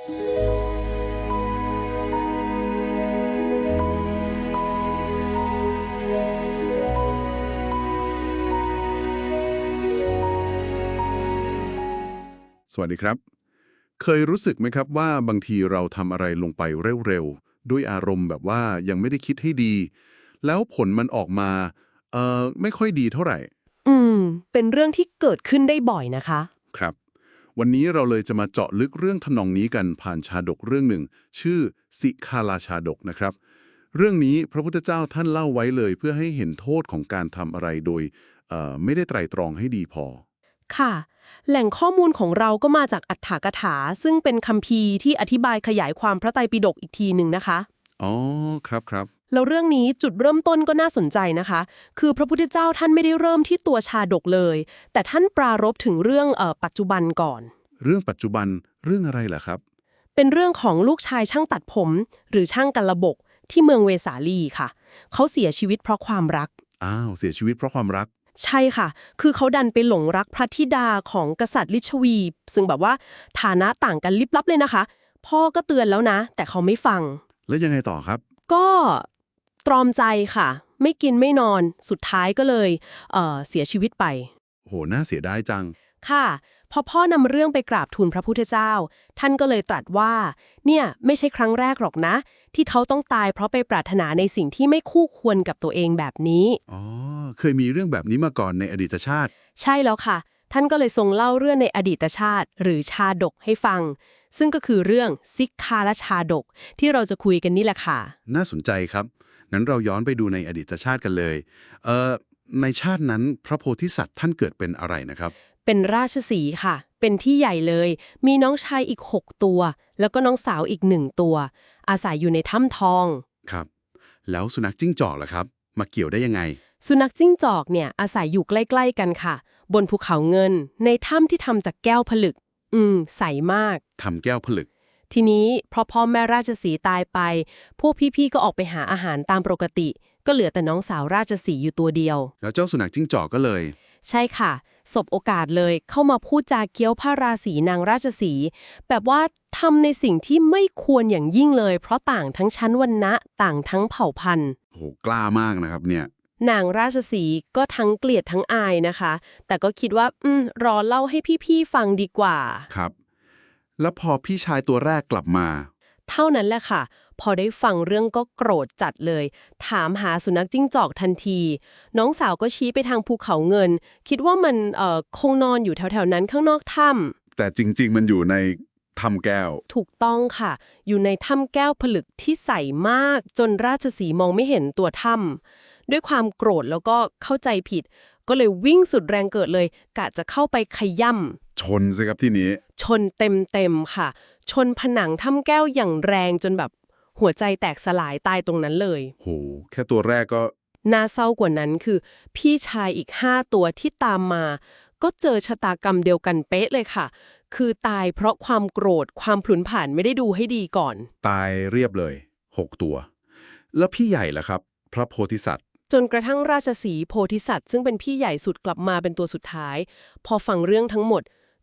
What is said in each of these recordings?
สวัสดีครับ เคยรู้สึกไหมครับว่าบางทีเราทำอะไรลงไปเร็วๆ ด้วยอารมณ์แบบว่ายังไม่ได้คิดให้ดี แล้วผลมันออกมาเอ่อไม่ค่อยดีเท่าไหร่ อืม เป็นเรื่องที่เกิดขึ้นได้บ่อยนะคะ ครับ วันนี้เราเลยจะมาเจาะลึกเรื่องทำนองนี้กันผ่านชาดกเรื่องหนึ่ง ชื่อสิคาลาชาดกนะครับ เรื่องนี้พระพุทธเจ้าท่านเล่าไว้เลยเพื่อให้เห็นโทษของการทำอะไรโดยเอ่อไม่ได้ไตร่ตรองให้ดีพอ ค่ะ แหล่งข้อมูลของเราก็มาจากอัฏฐกถา ซึ่งเป็นคัมภีร์ที่อธิบายขยายความพระไตรปิฎกอีกทีหนึ่งนะคะ อ๋อ ครับครับ แล้วเรื่องนี้จุดเริ่มต้นก็น่าสนใจนะคะ คือพระพุทธเจ้าท่านไม่ได้เริ่มที่ตัวชาดกเลย แต่ท่านปรารภถึงเรื่องเอ่อปัจจุบันก่อน เรื่องปัจจุบันเรื่องอะไรล่ะครับ เป็นเรื่องของลูกชายช่างตัดผม หรือช่างกันระบกที่เมืองเวสาลีค่ะ เขาเสียชีวิตเพราะความรัก อ้าวเสียชีวิตเพราะความรัก ใช่ค่ะ คือเขาดันไปหลงรักพระธิดาของกษัตริย์ลิชวี ซึ่งแบบว่าฐานะต่างกันลิบลับเลยนะคะ พ่อก็เตือนแล้วนะ แต่เขาไม่ฟัง แล้วยังไงต่อครับ ก็ ตรอมใจค่ะ ไม่กินไม่นอนสุดท้ายก็เลยเอ่อเสียชีวิตไป โห น่าเสียดายจัง ค่ะ พอพ่อนำเรื่องไปกราบทูลพระพุทธเจ้า ท่านก็เลยตรัสว่า เนี่ยไม่ใช่ครั้งแรกหรอกนะ ที่เขาต้องตายเพราะไปปรารถนาในสิ่งที่ไม่คู่ควรกับตัวเองแบบนี้ อ๋อ เคยมีเรื่องแบบนี้มาก่อนในอดีตชาติ ใช่แล้วค่ะ ท่านก็เลยทรงเล่าเรื่องในอดีตชาติ หรือชาดกให้ฟัง ซึ่งก็คือเรื่องซิกคาและชาดก ที่เราจะคุยกันนี่แหละค่ะ น่าสนใจครับ นั้นเราย้อนไปดูในอดีตชาติกันเลยเอ่อในชาตินั้นพระโพธิสัตว์ท่านเกิดเป็นอะไรนะครับ เป็นราชสีห์ค่ะ เป็นที่ใหญ่เลย มีน้องชายอีก 6 ตัว แล้วก็น้องสาวอีกหนึ่งตัว อาศัยอยู่ในถ้ำทองครับ แล้วสุนัขจิ้งจอกล่ะครับ มาเกี่ยวได้ยังไง สุนัขจิ้งจอกเนี่ยอาศัยอยู่ใกล้ ๆ กันค่ะ บนภูเขาเงิน ในถ้ำที่ทำจากแก้วผลึก อืม ใสมากทำแก้วผลึก ทีนี้พอพ่อแม่ราชสีห์ตายไป พวกพี่ๆก็ออกไปหาอาหารตามปกติ ก็เหลือแต่น้องสาวราชสีห์อยู่ตัวเดียว แล้วเจ้าสุนัขจิ้งจอกก็เลย ใช่ค่ะ สบโอกาสเลยเข้ามาพูดจาเกี้ยวพระราศีนางราชสีห์แบบว่าทำในสิ่งที่ไม่ควรอย่างยิ่งเลย เพราะต่างทั้งชั้นวรรณะต่างทั้งเผ่าพันธุ์โหกล้ามากนะครับเนี่ยนางราชสีห์ก็ทั้งเกลียดทั้งอายนะคะ แต่ก็คิดว่า อืม รอเล่าให้พี่ ๆ ฟังดีกว่า ครับ แล้วพอพี่ชายตัวแรกกลับมา เท่านั้นแหละค่ะ พอได้ฟังเรื่องก็โกรธจัดเลย ถามหาสุนัขจิ้งจอกทันที น้องสาวก็ชี้ไปทางภูเขาเงิน คิดว่ามันเอ่อคงนอนอยู่แถวๆนั้นข้างนอกถ้ำแต่จริง ๆ มันอยู่ในทำแก้ว ถูกต้องค่ะ อยู่ในถ้ำแก้วผลึกที่ใสมากจนราชสีห์มองไม่เห็นตัวถ้ำด้วยความโกรธแล้วก็เข้าใจผิด ก็เลยวิ่งสุดแรงเกิดเลย กะจะเข้าไปขย่ำ ชนสิครับที่นี้ ชนเต็มๆค่ะ ชนผนังถ้ำแก้วอย่างแรงจนแบบหัวใจแตกสลายตายตรงนั้นเลยโหแค่ตัวแรกก็น่าเศร้ากว่านั้นคือ พี่ชายอีกห้าตัวที่ตามมา ก็เจอชะตากรรมเดียวกันเป๊ะเลยค่ะ คือตายเพราะความโกรธความผลุนผ่านไม่ได้ดูให้ดีก่อน ตายเรียบเลย6ตัว แล้วพี่ใหญ่ล่ะครับ พระโพธิสัตว์ จนกระทั่งราชสีห์โพธิสัตว์ ซึ่งเป็นพี่ใหญ่สุดกลับมาเป็นตัวสุดท้าย พอฟังเรื่องทั้งหมด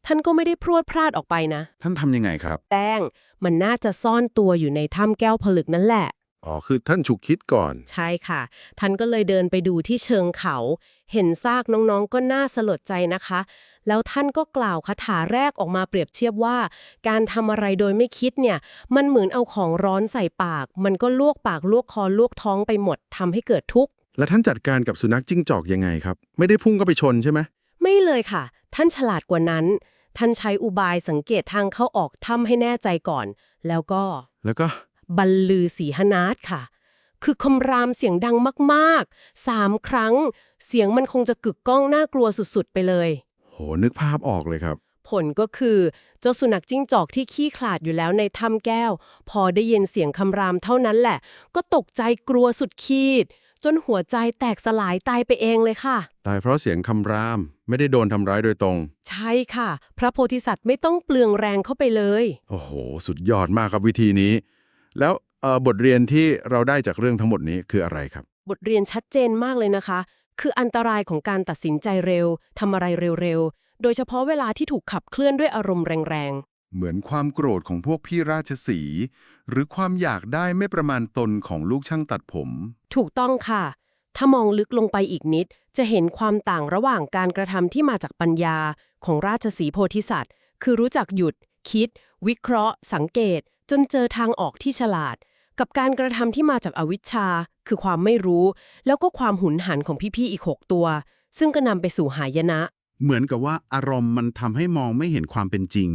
ท่านก็ไม่ได้พรวดพลาดออกไปนะ ท่านทำยังไงครับ แป้งมันน่าจะซ่อนตัวอยู่ในถ้ำแก้วผลึกนั่นแหละ อ๋อ คือท่านฉุกคิดก่อน ใช่ค่ะ ท่านก็เลยเดินไปดูที่เชิงเขา เห็นซากน้องๆ ก็น่าสลดใจนะคะ แล้วท่านก็กล่าวคาถาแรกออกมาเปรียบเทียบว่า การทำอะไรโดยไม่คิดเนี่ย มันเหมือนเอาของร้อนใส่ปาก มันก็ลวกปากลวกคอลวกท้องไปหมดทำให้เกิดทุกข์ แล้วท่านจัดการกับสุนัขจิ้งจอกยังไงครับ ไม่ได้พุ่งก็ไปชนใช่ไหมไม่เลยค่ะ ท่านฉลาดกว่านั้น ท่านใช้อุบายสังเกตทางเข้าออกถ้ำให้แน่ใจก่อน แล้วก็ แล้วก็ บรรลือสีหนาฏค่ะ คือคำรามเสียงดังมากๆสามครั้ง เสียงมันคงจะกึกก้องน่ากลัวสุดๆ ไปเลย โห นึกภาพออกเลยครับ ผลก็คือเจ้าสุนัขจิ้งจอกที่ขี้ขลาดอยู่แล้วในถ้ำแก้ว พอได้ยินเสียงคำรามเท่านั้นแหละ ก็ตกใจกลัวสุดขีด จนหัวใจแตกสลายตายไปเองเลยค่ะ ตายเพราะเสียงคำราม ไม่ได้โดนทำร้ายโดยตรง ใช่ค่ะ พระโพธิสัตว์ไม่ต้องเปลืองแรงเข้าไปเลย โอ้โห สุดยอดมากครับวิธีนี้ แล้วเอ่อบทเรียนที่เราได้จากเรื่องทั้งหมดนี้คืออะไรครับ บทเรียนชัดเจนมากเลยนะคะ คืออันตรายของการตัดสินใจเร็วทำอะไรเร็วๆ โดยเฉพาะเวลาที่ถูกขับเคลื่อนด้วยอารมณ์แรงเหมือนความโกรธของพวกพี่ราชสีห์หรือความอยากได้ไม่ประมาณตนของลูกช่างตัดผม ถูกต้องค่ะ ถ้ามองลึกลงไปอีกนิด จะเห็นความต่างระหว่างการกระทำที่มาจากปัญญาของราชสีห์โพธิสัตว์ คือรู้จักหยุด คิด วิเคราะห์ สังเกต จนเจอทางออกที่ฉลาด กับการกระทำที่มาจากอวิชชา คือความไม่รู้ แล้วก็ความหุนหันของพี่ๆอีกหกตัว ซึ่งก็นำไปสู่หายนะ เหมือนกับว่าอารมณ์มันทำให้มองไม่เห็นความเป็นจริง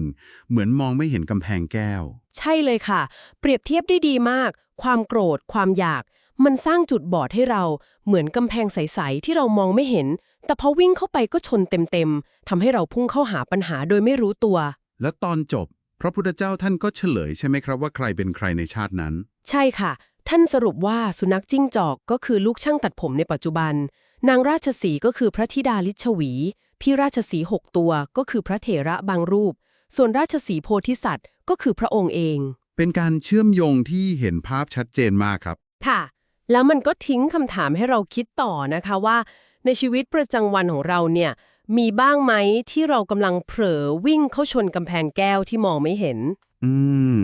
เหมือนมองไม่เห็นกำแพงแก้ว ใช่เลยค่ะ เปรียบเทียบได้ดีมาก ความโกรธ ความอยาก มันสร้างจุดบอดให้เราเหมือนกำแพงใส ๆ ที่เรามองไม่เห็น แต่พอวิ่งเข้าไปก็ชนเต็ม ๆทำให้เราพุ่งเข้าหาปัญหาโดยไม่รู้ตัว แล้วตอนจบ พระพุทธเจ้าท่านก็เฉลยใช่ไหมครับว่าใครเป็นใครในชาตินั้น ใช่ค่ะ ท่านสรุปว่าสุนัขจิ้งจอกก็คือลูกช่างตัดผมในปัจจุบัน นางราชสีห์ก็คือพระธิดาลิชวี พี่ราชสีห์หกตัวก็คือพระเถระบางรูป ส่วนราชสีห์โพธิสัตว์ ก็คือพระองค์เอง เป็นการเชื่อมโยงที่เห็นภาพชัดเจนมากครับ ค่ะ แล้วมันก็ทิ้งคำถามให้เราคิดต่อนะคะว่า ในชีวิตประจำวันของเราเนี่ย มีบ้างไหมที่เรากำลังเผลอวิ่งเข้าชนกำแพงแก้วที่มองไม่เห็น อืม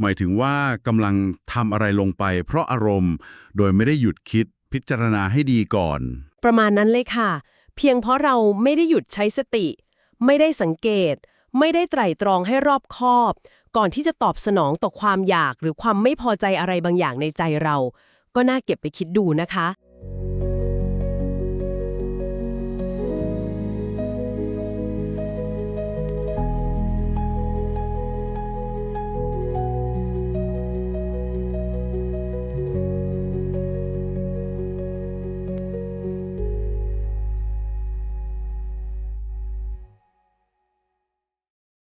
หมายถึงว่ากำลังทำอะไรลงไป เพราะอารมณ์โดยไม่ได้หยุดคิดพิจารณาให้ดีก่อน ประมาณนั้นเลยค่ะ เพียงเพราะเราไม่ได้หยุดใช้สติ ไม่ได้สังเกต ไม่ได้ไตร่ตรองให้รอบคอบ ก่อนที่จะตอบสนองต่อความอยากหรือความไม่พอใจอะไรบางอย่างในใจเรา ก็น่าเก็บไปคิดดูนะคะ